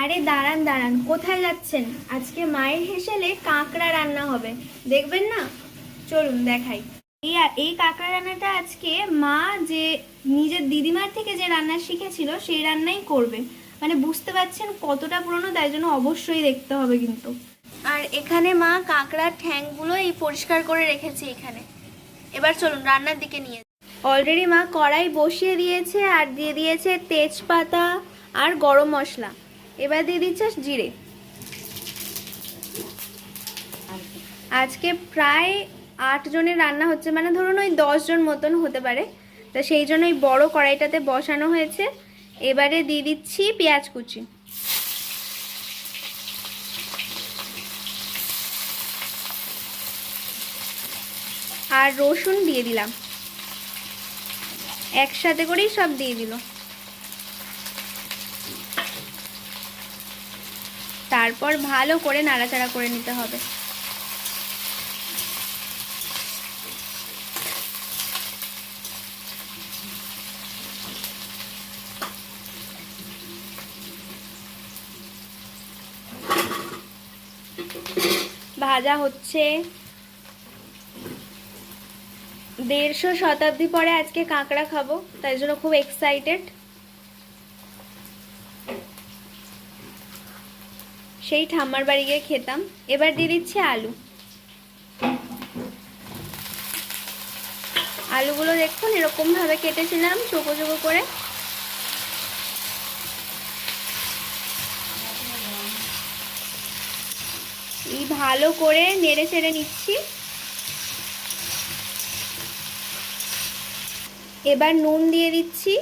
আরে দাঁড়ান দাঁড়ান, কোথায় যাচ্ছেন? আজকে মায়ের হেসেলে কাঁকড়া রান্না হবে। দেখবেন না? চলুন দেখাই। এই এই কাঁকড়া রান্নাটা আজকে মা যে নিজের দিদিমার থেকে যে রান্না শিখেছিল, সেই রান্নাই করবে। মানে বুঝতে পারছেন কতটা পুরনো, তাই জন্য অবশ্যই দেখতে হবে কিন্তু। আর এখানে মা কাঁকড়ার ঠ্যাংগুলো এই পরিষ্কার করে রেখেছে এখানে। এবার চলুন রান্নার দিকে নিয়ে অলরেডি মা কড়াই বসিয়ে দিয়েছে আর দিয়ে দিয়েছে তেজপাতা আর গরম মশলা। এবার দিয়ে দিচ্ছে জিরে। আজকে প্রায় আট জনের রান্না হচ্ছে মানে ধরুন ওই জন মতন হতে পারে। তা সেই জন্য ওই বড় কড়াইটাতে বসানো হয়েছে। এবারে দিয়ে দিচ্ছি পেঁয়াজ কুচি। আর রসুন দিয়ে দিলাম। একসাথে করেই সব দিয়ে দিল। তারপর ভালো করে নাড়াচাড়া করে নিতে হবে। ভাজা হচ্ছে। দেড়শো শতাব্দী পরে আজকে কাঁকড়া খাব, তাই জন্য খুব এক্সাইটেড সেই ঠাম্মার বাড়ি গিয়ে খেতাম। এবার দিয়ে দিচ্ছি আলু। আলুগুলো দেখুন এরকম ভাবে কেটেছিলাম, চোখো চোখো করে। ভালো করে নেড়ে চেড়ে নিচ্ছি। এবার নুন দিয়ে দিচ্ছি।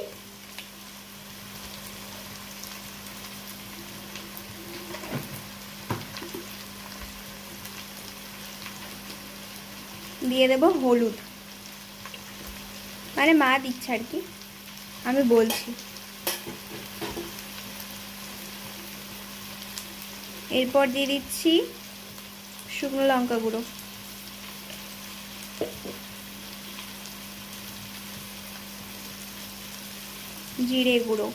দিয়ে দেব হলুদ। মানে মা দিচ্ছে আর কি। আমি বলছি। এরপর দিয়ে দিচ্ছি শুকনো লঙ্কা গুঁড়ো। জিরে গুঁড়ো।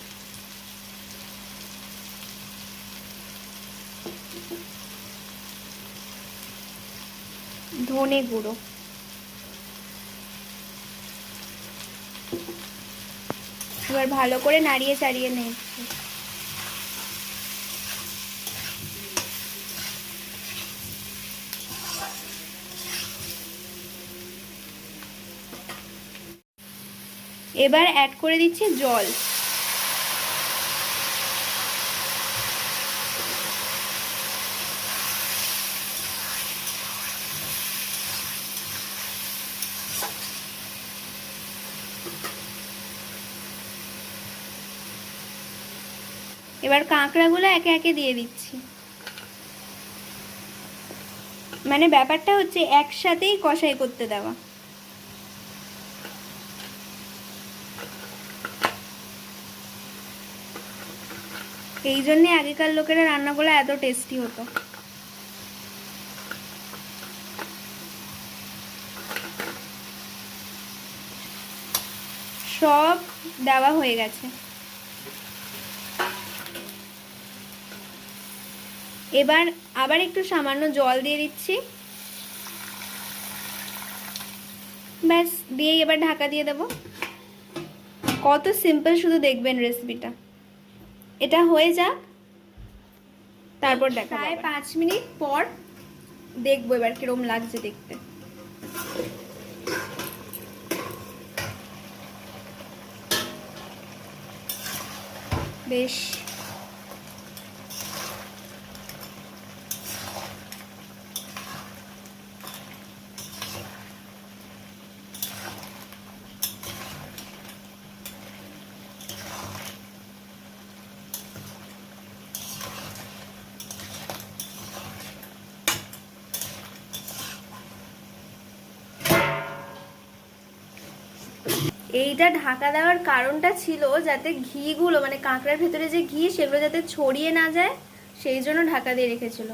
ধনে গুঁড়ো। এবার ভালো করে নাড়িয়ে চাড়িয়ে নিচ্ছি এবার অ্যাড করে দিচ্ছি জল। এবার কাঁকড়াগুলো একে একে দিয়ে দিচ্ছি। মানে ব্যাপারটা হচ্ছে একসাথেই কষাই করতে দেওয়া। এই জন্যে আগেকার লোকেরা রান্নাগুলো এত টেস্টি হতো। সব দেওয়া হয়ে গেছে। এবার আবার একটু সামান্য জল দিয়ে দিচ্ছি। ব্যাস দিয়ে এবার ঢাকা দিয়ে দেব। কত সিম্পল শুধু দেখবেন রেসিপিটা এটা হয়ে যাক। তারপর দেখা প্রায় পাঁচ মিনিট পর দেখব এবার কিরম লাগছে দেখতে। বেশ। এইটা ঢাকা দেওয়ার কারণটা ছিল যাতে ঘিগুলো মানে কাঁকড়ার ভেতরে যে ঘি, সেগুলো যাতে ছড়িয়ে না যায়, সেই জন্য ঢাকা দিয়ে রেখেছিল।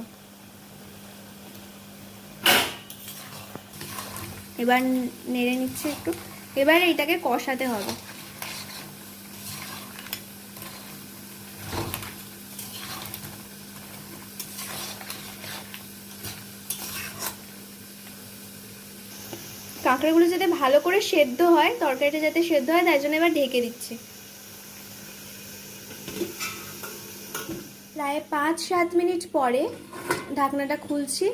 এবার নেড়ে নিচ্ছে একটু। এবার এইটাকে কষাতে হবে। কাঁকড়াগুলো যাতে ভালো করে সেদ্ধ হয়, তরকারিটা যাতে সেদ্ধ হয় তাই জন্য এবার ঢেকে দিচ্ছি। প্রায় পাঁচ সাত মিনিট পরে ঢাকনাটা খুলছি।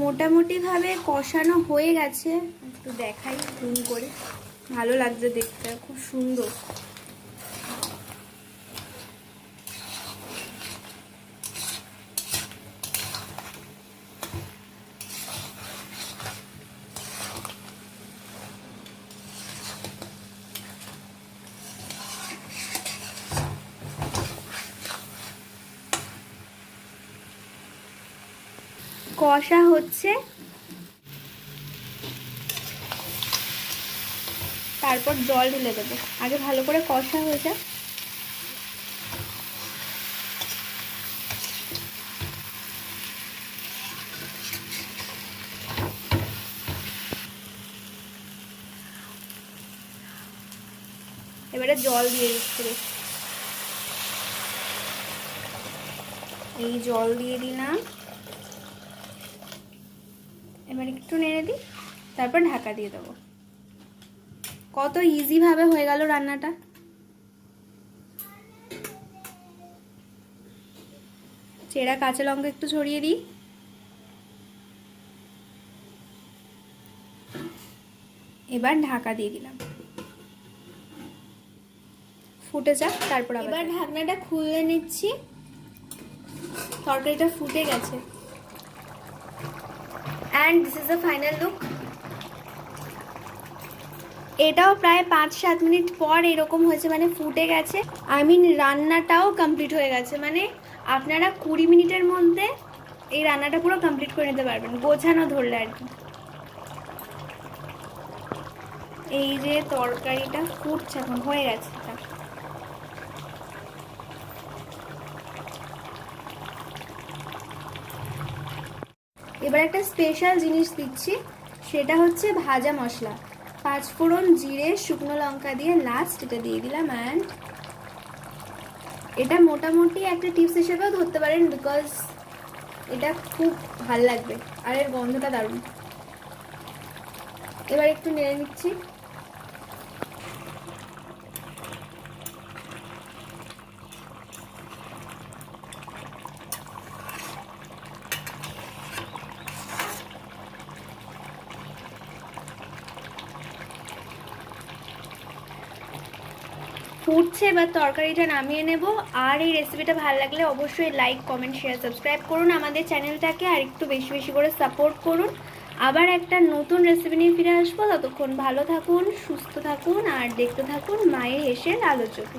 মোটামুটিভাবে কষানো হয়ে গেছে। একটু দেখাই, জুম করে। ভালো লাগছে দেখতে, খুব সুন্দর। কষা হচ্ছে। তারপর জল ঢেলে দেবো। আগে ভালো করে কষা হয়ে যাক। এবারে জল দিয়ে দিচ্ছি এই জল দিয়ে দিলাম। এবার একটু নেড়ে দিই তারপর ঢাকা দিয়ে দেবো। কত ইজিভাবে হয়ে গেল রান্নাটা। চেরা কাঁচা লঙ্কা একটু ছড়িয়ে দিই। এবার ঢাকা দিয়ে দিলাম। ফুটে যাক তারপর এবার ঢাকনাটা খুলে নিচ্ছি। তরকারিটা ফুটে গেছে। And this is the final look এটাও প্রায় পাঁচ সাত মিনিট পর এরকম হয়েছে মানে ফুটে গেছে। আই মিন রান্নাটাও কমপ্লিট হয়ে গেছে। মানে আপনারা কুড়ি মিনিটের মধ্যে এই রান্নাটা পুরো কমপ্লিট করে নিতে পারবেন। গোছানো ধরলে আর কি। এই যে তরকারিটা ফুটছে এখন, হয়ে গেছে এটা এবার একটা স্পেশাল জিনিস দিচ্ছি, সেটা হচ্ছে ভাজা মশলা। পাঁচ ফোড়ন জিরে, শুকনো লঙ্কা দিয়ে লাস্ট এটা দিয়ে দিলাম অ্যান্ড এটা মোটামুটি একটা টিপস হিসেবেও ধরতে পারেন বিকজ এটা খুব ভালো লাগবে আর এর গন্ধটা দারুণ। এবার একটু নেড়ে নিচ্ছি। ফুটছে, এবার তরকারিটা নামিয়ে নেব। আর এই রেসিপিটা ভালো লাগলে অবশ্যই লাইক কমেন্ট শেয়ার সাবস্ক্রাইব করুন আমাদের চ্যানেলটাকে আর একটু বেশি বেশি করে সাপোর্ট করুন। আবার একটা নতুন রেসিপি নিয়ে ফিরে আসব। ততক্ষণ ভালো থাকুন, সুস্থ থাকুন, আর দেখতে থাকুন মায়ের হেসের আলোচনা